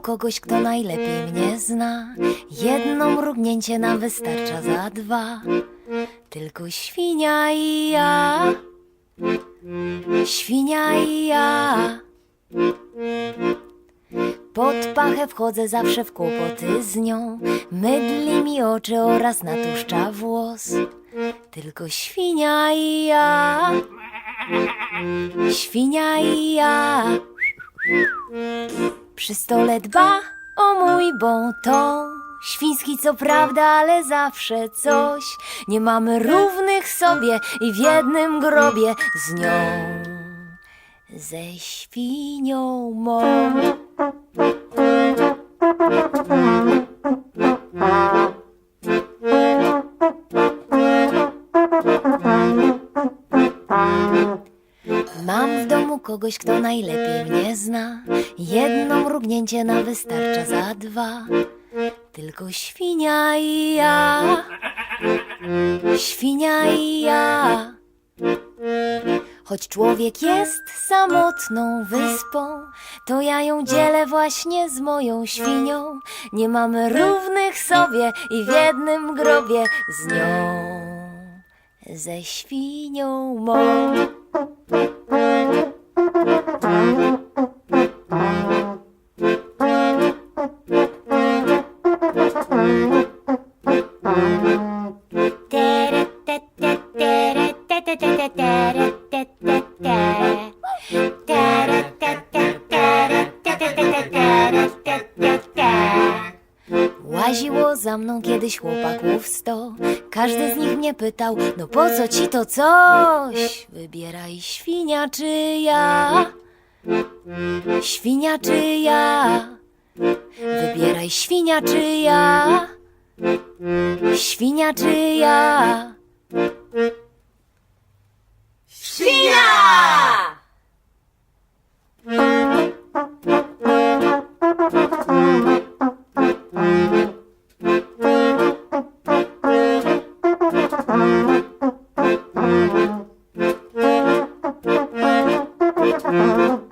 kogoś, kto najlepiej mnie zna. Jedno mrugnięcie nam wystarcza za dwa. Tylko świnia i ja. Świnia i ja. Pod pachę wchodzę zawsze w kłopoty z nią. Mydli mi oczy oraz natuszcza włos. Tylko świnia i ja. Świnia i ja. Przy stole dba o mój bon ton. Świński co prawda, ale zawsze coś. Nie mamy równych sobie i w jednym grobie z nią. Ze świnią mą. Mam w domu kogoś, kto najlepiej mnie zna. Jedno mrugnięcie nam wystarcza za dwa. Tylko świnia i ja. Świnia i ja. Choć człowiek jest samotną wyspą, to ja ją dzielę właśnie z moją świnią. Nie mamy równych sobie i w jednym grobie z nią. Ze świnią mą. Za mną kiedyś chłopaków sto. Każdy z nich mnie pytał, no po co ci to coś? Wybieraj świnia czy ja. Świnia czy ja. Wybieraj świnia czy ja. Świnia czy ja. Mm-hmm.